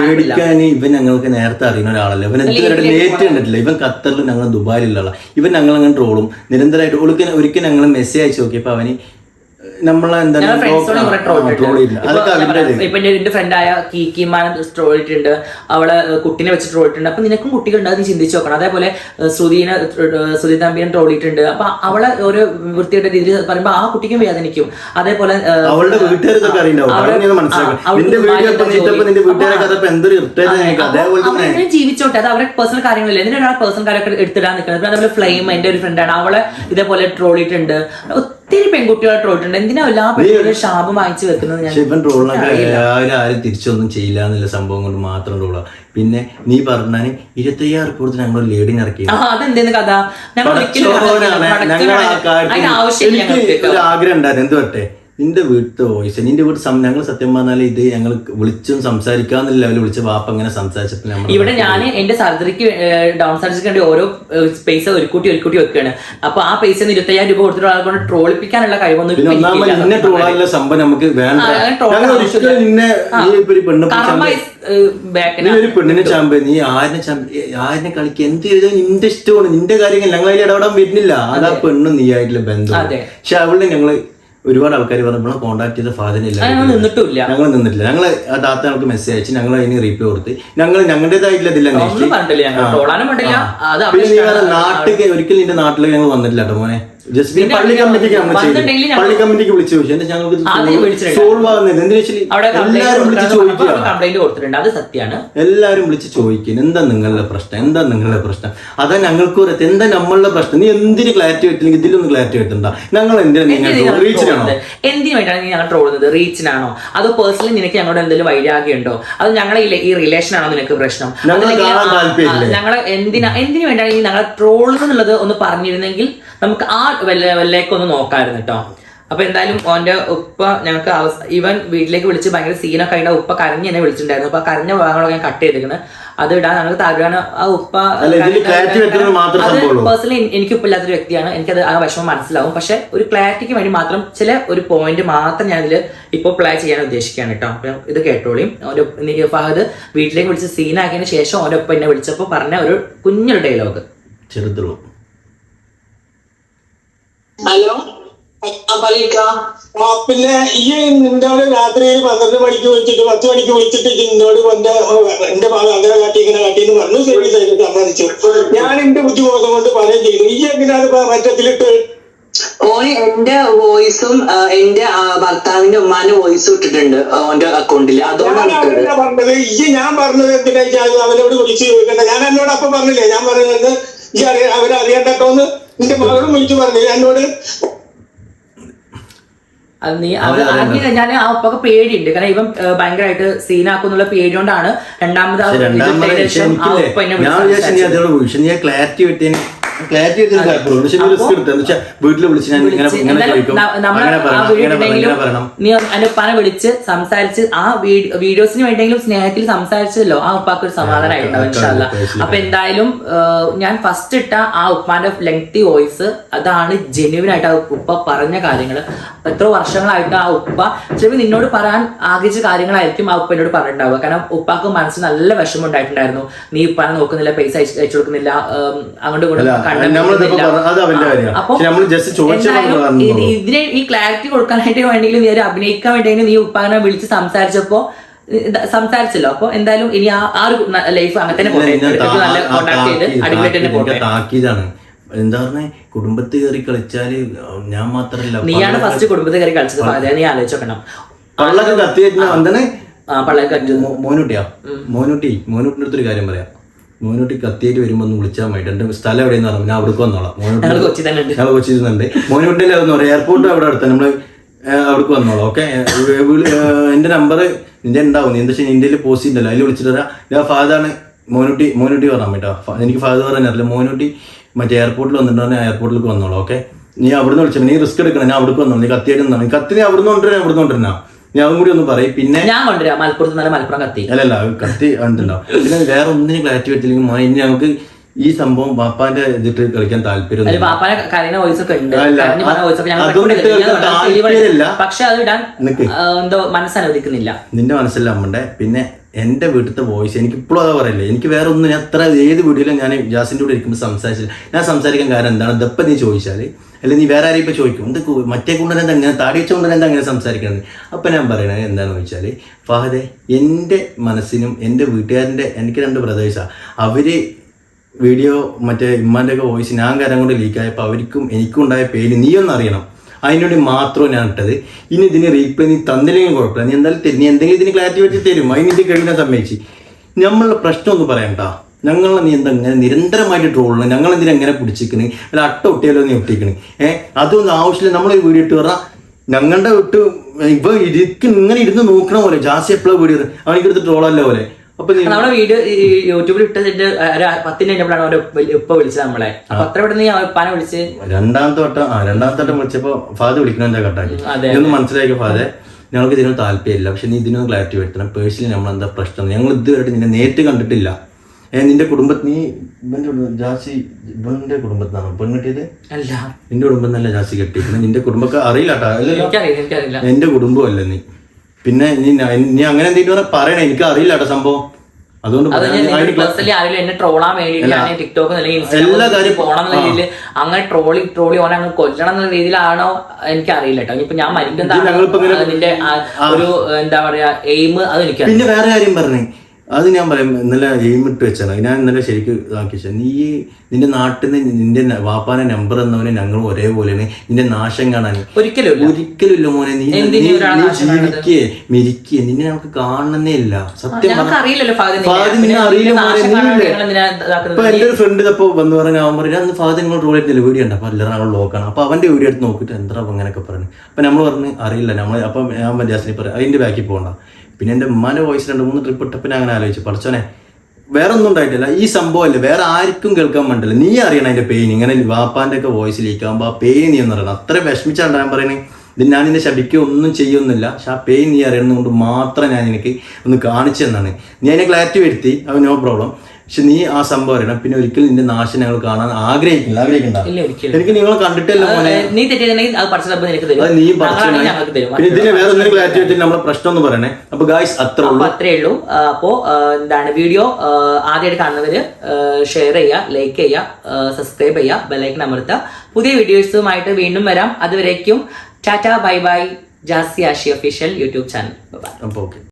പേടിക്കാൻ ഇവൻ ഞങ്ങൾക്ക് നേരത്തെ അറിയുന്ന ഒരാളല്ല. ഇവൻ എന്തുവരെ ലേറ്റ് കണ്ടിട്ടില്ല. ഇവൻ ഖത്തറിൽ ഞങ്ങൾ ദുബായിലുള്ള ഇവൻ ഞങ്ങൾ അങ്ങനെ ട്രോളും നിരന്തരമായിട്ട് ഒരിക്കൽ ഒരിക്കൽ ഞങ്ങൾ മെസ്സേജ് അയച്ചു നോക്കിയപ്പോ അവന് ഇപ്പൊ എന്റെ എന്റെ ഫ്രണ്ടായ കീക്കിമാൻ ട്രോൾ ഇട്ടിട്ടുണ്ട്. അവളെ കുട്ടിനെ വെച്ച് ട്രോൾ ഇട്ടിട്ടുണ്ട്. അപ്പൊ നിനക്കും കുട്ടികളുണ്ട്. അത് നീ ചിന്തിച്ചു നോക്കണം. അതേപോലെ ശ്രുതിനെ ശ്രുതി തമ്പിനെ ട്രോൾ ഇട്ടിട്ടുണ്ട്. അപ്പൊ അവളെ ഒരു വൃത്തിയുടെ രീതിയിൽ പറയുമ്പോ ആ കുട്ടിക്കും വേദനിക്കും. അതേപോലെ അവളുടെ വീട്ടുകാരൊക്കെ ജീവിച്ചോട്ടെ. അത് അവരുടെ പേഴ്സണൽ കാര്യങ്ങളില്ല. എന്തിനാ ഒരാൾ പേഴ്സണൽ കാര്യമൊക്കെ എടുത്തിടാൻ നിൽക്കുന്നത്. അതേപോലെ ഫ്ലെയിം എന്റെ ഒരു ഫ്രണ്ടാണ് അവളെ ഇതേപോലെ ട്രോളിയിട്ടുണ്ട് ഒത്തിരി പെൺകുട്ടികൾ ട്രോളിട്ടുണ്ട് എന്തിനാ എല്ലാ പെൺകുട്ടികളും ശാപം വാങ്ങിച്ചു വെക്കുന്നത്? ഞാൻ പക്ഷെ ട്രോളിനൊക്കെ ആരും ആരും തിരിച്ചൊന്നും ചെയ്യില്ല എന്നുള്ള സംഭവം കൊണ്ട് മാത്രം ട്രോളാ പിന്നെ നീ പറഞ്ഞാൽ ഇരുപത്തയ്യായിരം കൊടുത്ത് ഞങ്ങൾ ലേഡിങ് ഇറക്കി. ആ അതെന്തേന്ന് കഥ? ഞങ്ങൾ ഒരിക്കലും ആവശ്യമില്ല ഞങ്ങൾക്ക് ഒരു ആഗ്രഹം ഉണ്ടായിരുന്നു. എന്ത് പറ്റേ നിന്റെ വീട്ടിലെ വോയിസ് നിന്റെ വീട്ടിൽ സം- ഞങ്ങൾ സത്യം പറഞ്ഞാൽ ഇത് ഞങ്ങൾ വിളിച്ചും സംസാരിക്കാന്നുള്ള ലെവലിൽ വിളിച്ച വാപ്പ അങ്ങനെ സംസാരിച്ചപ്പോൾ നമ്മൾ ഇവിടെ ഞാൻ എന്റെ സർജറിക്ക് ഡൗൺ സർജറിക്ക് വേണ്ടി ഓരോ പൈസ ഒരുക്കൂട്ടി ഒരുക്കൂട്ടി വെക്കുകയാണ് അപ്പൊ ആ പൈസ ഇരുപത്തയ്യായിരം രൂപ കൊടുത്തിട്ട് ആളെ കൊണ്ട് ട്രോളിപ്പിക്കാനുള്ള കഴിവൊന്നും. നിന്നെ ട്രോളാനുള്ള സംഭവം നമുക്ക് വേണ്ട. നിന്നെ ഒരു പെണ്ണ് പെണ്ണിനെ ചാമ്പ നീ ആരിനെ ആരിനെ കളിക്കുക എന്ത് ചെയ്താൽ നിന്റെ ഇഷ്ടമാണ്. നിന്റെ കാര്യങ്ങൾ ഞങ്ങൾ അതിൽ ഇടപെടാൻ വരുന്നില്ല. അതാ പെണ്ണും നീ ആയിട്ടുള്ള ബന്ധം. പക്ഷെ അവളെ ഞങ്ങൾ ഒരുപാട് ആൾക്കാർ പറഞ്ഞു നമ്മളെ കോൺടാക്ട് ചെയ്ത ഫാദറിനില്ല നിന്നിട്ടില്ല. ഞങ്ങൾ നിന്നിട്ടില്ല. ഞങ്ങൾ ആ താത്ത ഞങ്ങൾക്ക് മെസ്സേജ് അയച്ചു ഞങ്ങൾ അതിന് റീപ്ലൈ കൊടുത്ത് ഞങ്ങൾ ഞങ്ങളുടേതായിട്ടുള്ള ഇതിൽ ഒന്നും അന്വേഷിച്ചു പറഞ്ഞില്ല ഞങ്ങൾ ട്രോളാനും പറ്റില്ല അത് അവരുടെ പിന്നെ നീ ഇഷ്ടമാണ്. പറഞ്ഞ നാട്ടിൽ ഒരിക്കലും നിന്റെ നാട്ടിലേക്ക് ഞങ്ങൾ വന്നിട്ടില്ല കേട്ടോ മോനെ. ജസ്റ്റ് നിന്റെ പള്ളി നാട്ടിൽ കമ്മിറ്റിക്ക് നമ്മൾ വന്നിട്ടുണ്ടെങ്കിൽ ചെയ്തു ഞങ്ങൾ- പള്ളി കമ്മിറ്റിക്ക് വിളിച്ചു ചോദിച്ചു. എന്നിട്ട് ഞങ്ങൾക്ക് സോൾവ് ആകുന്നത് എന്തിനു എല്ലാവരും വിളിച്ച് ചോദിക്കുക കംപ്ലൈന്റ് കൊടുത്തിട്ടുണ്ട്. അത് സത്യമാണ്. എല്ലാരും വിളിച്ച് ചോദിക്കുന്നു എന്താ നിങ്ങളുടെ പ്രശ്നം? എന്താ നിങ്ങളുടെ പ്രശ്നം? അതാ ഞങ്ങൾക്ക് ഒരു എന്താ നമ്മളുടെ പ്രശ്നം? നീ എന്തിന് ക്ലാരിറ്റി കിട്ടില്ലെങ്കിൽ ഇതിലൊന്നും ക്ലാരിറ്റി കിട്ടണ്ട ഞങ്ങൾ എന്തിനാ നിങ്ങൾ റീച്ചിനാണോ? എന്തിനു വേണ്ടിയാണ് നീ ഞങ്ങൾ ട്രോളുന്നത്? റീച്ചിനാണോ? അതോ പേഴ്സണലി നിനക്ക് ഞങ്ങളുടെ എന്തെങ്കിലും വൈരാഗ്യമുണ്ടോ? അത് ഞങ്ങളെ ഈ- റിലേഷൻ ആണോ നിനക്ക് പ്രശ്നം? ഞങ്ങളെ എന്തിനാ എന്തിനു വേണ്ടിയാണ് ഞങ്ങളെ ട്രോളുന്നുള്ളത് ഒന്ന് പറഞ്ഞിരുന്നെങ്കിൽ നമുക്ക് ആ വല്ല ഒന്ന് നോക്കാമായിരുന്നു കേട്ടോ അപ്പൊ എന്തായാലും ഓന്റെ ഉപ്പ ഞങ്ങൾക്ക് ഇവൻ വീട്ടിലേക്ക് വിളിച്ച് ഭയങ്കര സീനൊക്കെ ആയിട്ട് ഉപ്പ കരഞ്ഞ് എന്നെ വിളിച്ചിട്ടുണ്ടായിരുന്നു. അപ്പൊ കരഞ്ഞ ഭാഗങ്ങളൊക്കെ ഞാൻ കട്ട് ചെയ്തിരിക്കുന്നത് അത് ഇടാൻ ഞങ്ങൾക്ക് താല്പര്യമാണ്. ആ ഉപ്പ അത്. പേഴ്സണലി എനിക്ക് ഉപ്പില്ലാത്തൊരു വ്യക്തിയാണ്. എനിക്കത് ആ വിഷമം മനസ്സിലാവും. പക്ഷെ ഒരു ക്ലാരിറ്റിക്ക് വേണ്ടി മാത്രം ചില ഒരു പോയിന്റ് മാത്രം ഞാൻ ഇതിൽ ഇപ്പോൾ പ്ലേ ചെയ്യാൻ ഉദ്ദേശിക്കുകയാണ് കേട്ടോ അപ്പം ഇത് കേട്ടോളിയും ഒരു ഫഹദ് വീട്ടിലേക്ക് വിളിച്ച് സീനാക്കിയതിന് ശേഷം ഓരോ ഉപ്പ എന്നെ വിളിച്ചപ്പോൾ പറഞ്ഞ ഒരു കുഞ്ഞൊരു ഡയലോഗ് ചെറുതുള്ളൂ. ഹലോ? ആ പിന്നെ ഈ നിന്നോട് രാത്രി പന്ത്രണ്ട് മണിക്ക് വിളിച്ചിട്ട് പത്ത് മണിക്ക് വിളിച്ചിട്ട് നിന്നോട് എന്റെ എന്റെ ഭാഗം അങ്ങനെ കാട്ടി ഇങ്ങനെ കാട്ടി എന്ന് പറഞ്ഞു ആയിട്ട് സമ്മതിച്ചു. ഞാൻ എന്റെ ബുദ്ധിമുട്ടം കൊണ്ട് പറയുകയും ചെയ്തു. ഈ എങ്ങനെയാണ് മറ്റത്തിലിട്ട് ഓന് എന്റെ വോയിസും എന്റെ ഭർത്താവിന്റെ ഉമ്മാന്റെ വോയിസും ഇട്ടിട്ടുണ്ട് ഓന്റെ അക്കൗണ്ടിൽ അതുകൊണ്ടാണ് പറഞ്ഞത് ഈ ഞാൻ പറഞ്ഞത് എന്തിനാ അവനോട് വിളിച്ചു ചോദിക്കണ്ട. ഞാൻ എന്നോട് അപ്പൊ പറഞ്ഞില്ലേ? ഞാൻ പറഞ്ഞത് ഈ അറിയ അവരറിയണ്ടോന്ന് നിന്റെ മകളും വിളിച്ചു പറഞ്ഞു എന്നോട്? അത് നീ അത് ആദ്യം ഞാൻ ആ ഉപ്പൊക്കെ പേടിയുണ്ട്. കാരണം ഇവൻ ഭയങ്കരമായിട്ട് സീനാക്കുന്നുള്ള പേടിയോണ്ടാണ് രണ്ടാമത് ആ പക്ഷെ ഇത് രണ്ടാമത് ആ ഉപ്പ എന്നെ ഞാൻ വിളിച്ച് ക്ലാരിറ്റി കിട്ടിയതിന് ക്ലാരിറ്റി കിട്ടിയ കുഴപ്പമില്ല. പക്ഷെ നീ റിസ്ക് എടുത്തു. വെച്ചാൽ വീട്ടിൽ വിളിച്ച് ഞാൻ ഇങ്ങനെ ഇങ്ങനെ ചോദിക്കും. അങ്ങനെ പറയണം. ഇങ്ങനെ നീ അതിന്റെ ഉപ്പാനെ വിളിച്ച് സംസാരിച്ച് ആ വീഡിയോസിന് വേണ്ടെങ്കിലും സ്നേഹത്തിൽ സംസാരിച്ചല്ലോ. ആ ഉപ്പാക്ക് ഒരു സമാധാനമായിട്ടുണ്ടാവും ഇൻഷാല്ല അപ്പൊ എന്തായാലും ഞാൻ ഫസ്റ്റ് ഇട്ട ആ ഉപ്പാന്റെ ലെങ്തി വോയിസ് അതാണ് ജെന്യൂൻ ആയിട്ട് ആ ഉപ്പ പറഞ്ഞ കാര്യങ്ങൾ എത്ര വർഷങ്ങളായിട്ട് ആ ഉപ്പ ചിലപ്പോൾ നിന്നോട് പറയാൻ ആഗ്രഹിച്ച കാര്യങ്ങളായിരിക്കും ആ ഉപ്പ എന്നോട് പറഞ്ഞിട്ടുണ്ടാവുക. കാരണം ഉപ്പാക്ക് മനസ്സിൽ നല്ല വിഷമം ഉണ്ടായിട്ടുണ്ടായിരുന്നു. നീ ഉപ്പാനെ നോക്കുന്നില്ല പൈസ അയച്ചു കൊടുക്കുന്നില്ല അങ്ങോട്ട് കണ്ടെത്തുന്നില്ല. ഇതിനെ ഈ ക്ലാരിറ്റി കൊടുക്കാനായിട്ട് വേണ്ടെങ്കിലും നീ ഒരു അഭിനയിക്കാൻ വേണ്ടെങ്കിലും നീ ഉപ്പാനെ വിളിച്ച് സംസാരിച്ചപ്പോ സംസാരിച്ചല്ലോ. അപ്പൊ എന്തായാലും ഇനി ആ ഒരു ലൈഫ് അങ്ങനെ തന്നെ നല്ല താ- ആ കോണ്ടാക്ട് ചെയ്ത് താക്കീത്, അടിപൊളിയായിട്ട് തന്നെ പോട്ടെ. എന്താ പറഞ്ഞേ? കുടുംബത്തിൽ കയറി കളിച്ചാൽ ഞാൻ മാത്രല്ല നീയാണ് ഫസ്റ്റ് കുടുംബത്തിൽ കയറി കളിച്ചത്. അതെ നീ ആലോചിച്ചോക്കണം പള്ളൊക്കെ കത്തി എന്താണ്? പള്ളക്ക് മോനുട്ടിയാ. മോനുട്ടി മോനുട്ടിന്റെ അടുത്തൊരു കാര്യം പറയാം. മോനുട്ടി കത്തിയേറ്റ് വരുമ്പോൾ ഒന്ന് വിളിച്ചാൽ മതി. എന്റെ സ്ഥലം എവിടെയെന്ന് പറഞ്ഞു ഞാൻ അവിടേക്ക് വന്നോളാം. മോനുട്ടി കൊച്ചി തന്നെ കൊച്ചി മോനുട്ടിന്റെ ഒന്ന് പറയാം. എയർപോർട്ട് അവിടെ അടുത്ത നമ്മൾ അവിടെ അവിടേക്ക് വന്നോളാം. ഓക്കെ എന്റെ നമ്പർ നിന്റെ ഉണ്ടാവും. നീ എന്താ വെച്ചാൽ നിന്റെ പോസ്റ്റ് ഉണ്ടല്ലോ. അതിൽ വിളിച്ചിട്ട് പറയാം ഞാൻ ഫാദാണ് മോനോട്ടി. മോനോട്ടി പറഞ്ഞാൽ കേട്ടോ. എനിക്ക് ഫാദർ പറഞ്ഞാൽ മോനോട്ടി മറ്റേ എയർപോർട്ടിൽ വന്നിട്ടുണ്ടെങ്കിൽ എയർപോർട്ടിലേക്ക് വന്നോളാം. ഓക്കെ നീ അവിടുന്ന് വിളിച്ചാൽ നീ റിസ്ക് എടുക്കണം. ഞാൻ അവിടേക്ക് വന്നോളാം. നീ കത്തിയായിട്ട് നീ. കത്തി നീ അവിടുന്ന് കൊണ്ടുവരാൻ അവിടുന്ന് കൊണ്ടുവരണ. ഞാൻ കൂടി ഒന്ന് പറയും പിന്നെ ഞാൻ കൊണ്ടുവരാം. മലപ്പുറത്ത് നല്ല മലപ്പുറം കത്തി. അല്ലല്ല കത്തി ഉണ്ടല്ലോ പിന്നെ വേറെ ഒന്നിനും ക്ലാരിറ്റി പറ്റില്ലെങ്കിൽ മോനെ ഇനി ഞങ്ങൾക്ക് ഈ സംഭവം ബാപ്പാന്റെ ഇതിട്ട് കളിക്കാൻ താല്പര്യം. പക്ഷെ അത് ഇടാൻ. എന്തോ മനസ്സനുവദിക്കുന്നില്ല. നിന്റെ മനസ്സിലെ അമ്മന്റെ പിന്നെ എന്റെ വീട്ടിലത്തെ വോയിസ് എനിക്ക് ഇപ്പോഴും അതാ പറയില്ലേ എനിക്ക് വേറെ ഒന്നും എത്ര ഏത് വീഡിയോയിലും ഞാൻ ജാസിന്റെ കൂടെ ഇരിക്കുമ്പോൾ സംസാരിച്ചില്ല. ഞാൻ സംസാരിക്കാൻ കാരണം എന്താണ്? ഇതപ്പം നീ ചോദിച്ചാൽ അല്ലെങ്കിൽ നീ വേറെ ആരെയും ഇപ്പോൾ ചോദിക്കും? എന്ത് മറ്റേ കൊണ്ടുവരെ എന്താ അങ്ങനെ താടി വെച്ചുകൊണ്ടുവരെ എന്താ അങ്ങനെ സംസാരിക്കുന്നത് അപ്പം ഞാൻ പറയണത് എന്താണെന്ന് വെച്ചാൽ ഫഹദെ എന്റെ മനസ്സിനും എന്റെ വീട്ടുകാരന്റെ എനിക്ക് രണ്ട് ബ്രദേഴ്സാണ് അവർ വീഡിയോ മറ്റേ ഇമ്മാന്റെ ഒക്കെ വോയിസ് ഞാൻ കാര്യം കൊണ്ട് ലീക്കായപ്പോൾ അവർക്കും എനിക്കും ഉണ്ടായ പേര് നീ ഒന്ന് അറിയണം. അതിനുവേണ്ടി മാത്രം ഞാൻ ഇട്ടത്. ഇനി ഇതിന് റീപ്ലൈ നീ തന്നില്ലെങ്കിൽ കുഴപ്പമില്ല. നീ എന്തായാലും നീ എന്തെങ്കിലും ഇതിന് ക്ലാരിറ്റി വെച്ച് തരും. അതിന് ഇത് കഴിഞ്ഞാൽ സമ്മതിച്ച്. നമ്മളുടെ പ്രശ്നം ഒന്ന് പറയണ്ട ഞങ്ങളെ നീ എന്താ ഇങ്ങനെ നിരന്തരമായിട്ട് ട്രോളിന് ഞങ്ങൾ എന്തിനാ എങ്ങനെ പിടിച്ചിരിക്കണ്? അല്ല അട്ട ഒട്ടിയാലോ നീ ഒട്ടിക്കണ്? ഏഹ് അതൊന്നും ആവശ്യമില്ല. നമ്മളൊരു വീഡിയോ ഇട്ട് പറഞ്ഞാൽ ഞങ്ങളുടെ വിട്ട് ഇപ്പൊ ഇരിക്ക് ഇങ്ങനെ ഇരുന്ന് നോക്കണ പോലെ. ജാസി എപ്പോഴും വീഡിയോ അവനിക്ക് എടുത്ത് ട്രോളല്ല പോലെ. അപ്പൊ നമ്മുടെ വീഡിയോ യൂട്യൂബിൽ ഇട്ടതിന്റെ പത്തിന് കഴിഞ്ഞപ്പോഴാണ് അവരെ ഉപ്പ വിളിച്ചത് നമ്മളെ. അപ്പൊ അത്ര ഇവിടെ നീ ഉപ്പാനെ വിളിച്ച് രണ്ടാമത്തെ വട്ടം ആ രണ്ടാമത്തെ വട്ടം വിളിച്ചപ്പോ ഫാദർ വിളിക്കണെന്താ കട്ടാക്കി. ഇതൊന്ന് മനസ്സിലാക്കിയ ഫാദർ ഞങ്ങൾക്ക് ഇതിനൊന്നും താല്പര്യമില്ല. പക്ഷെ നീ ഇതിനൊന്നും ക്ലാരിറ്റി വരുത്തണം. പേഴ്സണലി നമ്മൾ എന്താ പ്രശ്നം? ഞങ്ങൾ ഇതുവരെ നിന്നെ നേരിട്ട് കണ്ടിട്ടില്ല. ഏ നിന്റെ കുടുംബത്തിൽ നീ ഇവന്റെ ജാസി ഇവന്റെ കുടുംബത്തിനാണോ പെൺകിട്ടിയത് അല്ല. നിന്റെ കുടുംബം നല്ല ജാസി കെട്ടിയിരിക്കുന്നത് നിന്റെ കുടുംബക്കാർ അറിയില്ല കേട്ടോ എന്റെ കുടുംബമല്ല നീ? പിന്നെ നീ നീ അങ്ങനെ എന്തെങ്കിലും പറയണേ. എനിക്ക് അറിയില്ല കേട്ടോ സംഭവം അതുകൊണ്ട് ടിക്ടോക്ക് എല്ലാ കാര്യം- പോകണം എന്ന രീതിയിൽ അങ്ങനെ ട്രോളി ട്രോളി ഓനെ അങ്ങ് കൊല്ലണം എന്ന രീതിയിലാണോ? എനിക്ക് അറിയില്ല കേട്ടോ ഇനിയിപ്പോ ഞാൻ മരിക്കുന്ന അതിന്റെ ഒരു എന്താ പറയാ എയിം അത് എനിക്ക് പിന്നെ വേറെ കാര്യം പറഞ്ഞേ. അത് ഞാൻ പറയാം ഇന്നലെ എയിം ഇട്ട് വെച്ചാണ്. ഞാൻ ഇന്നലെ ശരിക്കും വെച്ചാൽ നീ നിന്റെ നാട്ടിൽ നിന്ന് നിന്റെ വാപ്പാനെ നമ്പർ എന്നവനെ ഞങ്ങൾ ഒരേപോലെയാണ്. നിന്റെ നാശം കാണാൻ. ഒരിക്കലും ഒരിക്കലും മോനെ. നീ? ജീവിക്കേ മിരിക്കേ. നിന്നെ നമുക്ക് കാണുന്നേ ഇല്ല. സത്യം അറിയില്ല ഇപ്പൊ എന്റെ ഒരു ഫ്രണ്ട് ഇതപ്പോ വന്ന് പറഞ്ഞ അവൻ പറഞ്ഞു അന്ന് ഫാദർ നിങ്ങൾ റോൾ ചെയ്തില്ല വീഡിയോ ഉണ്ട്. അപ്പൊ എല്ലാവരും ഞങ്ങൾ ലോക്കാണ് അപ്പൊ അവന്റെ വീഡിയോ എടുത്ത് നോക്കിയിട്ട് എന്താ അങ്ങനെയൊക്കെ പറഞ്ഞു. അപ്പൊ നമ്മൾ പറഞ്ഞു അറിയില്ല നമ്മൾ അപ്പൊ ഞാൻ പറയാം അതിന്റെ ബാക്കിൽ പോകണ്ട പിന്നെ എന്റെ ഉമ്മാന്റെ വോയിസ് രണ്ട് മൂന്ന് ട്രിപ്പ് ഇട്ടപ്പിനെ അങ്ങനെ ആലോചിച്ചു. പഠിച്ചോനെ വേറെ ഒന്നും ഉണ്ടായിട്ടില്ല. ഈ സംഭവമല്ലേ വേറെ ആർക്കും കേൾക്കാൻ പറ്റില്ല നീ അറിയണം അതിന്റെ പെയിൻ ഇങ്ങനെ വാപ്പാന്റെ ഒക്കെ വോയിസ് ലീക്കാകുമ്പോൾ ആ പെയിൻ നീ ഒന്ന് അറിയണം. അത്ര വിഷമിച്ചാണ് ഞാൻ പറയുന്നത് ഇത് ഞാൻ നിന്നെ ശപിക്കുക ഒന്നും ചെയ്യുന്നില്ല. പക്ഷെ ആ പെയിൻ നീ അറിയണമെന്നുകൊണ്ട് മാത്രം ഞാൻ എനിക്ക് ഒന്ന് കാണിച്ചു തന്നാണ്. നീ അതിനെ ക്ലാരിറ്റി വരുത്തി. അത് നോ പ്രോബ്ലം പക്ഷെ നീ ആ സംഭവം അറിയണം. പിന്നെ ഒരിക്കലും നിന്റെ നാശം ഞങ്ങൾ കാണാൻ ആഗ്രഹിക്കില്ല ആഗ്രഹിക്കണ്ട. ഇല്ല ഒരിക്കലും. എനിക്ക് നിങ്ങൾ കണ്ടിട്ടില്ല മോനെ? നീ പിന്നെ ഇതിന് വേറെ എന്തെങ്കിലും ക്ലാരിറ്റി നമ്മളെ പ്രശ്നം ഒന്ന് പറയണേ. അപ്പൊ ഗായ്സ് അത്ര ഉള്ളൂ. അത്രേ ഉള്ളൂ. അപ്പോ എന്താണ് വീഡിയോ ആദ്യമായിട്ട് കാണുന്നവര് ഷെയർ ചെയ്യുക ലൈക്ക് ചെയ്യുക സബ്സ്ക്രൈബ് ചെയ്യുക ബെല്ലൈക്കൻ അമർത്തുക. പുതിയ വീഡിയോസുമായിട്ട് വീണ്ടും വരാം. അതുവരേക്കും tata bye bye Jasi Ashi official YouTube channel okay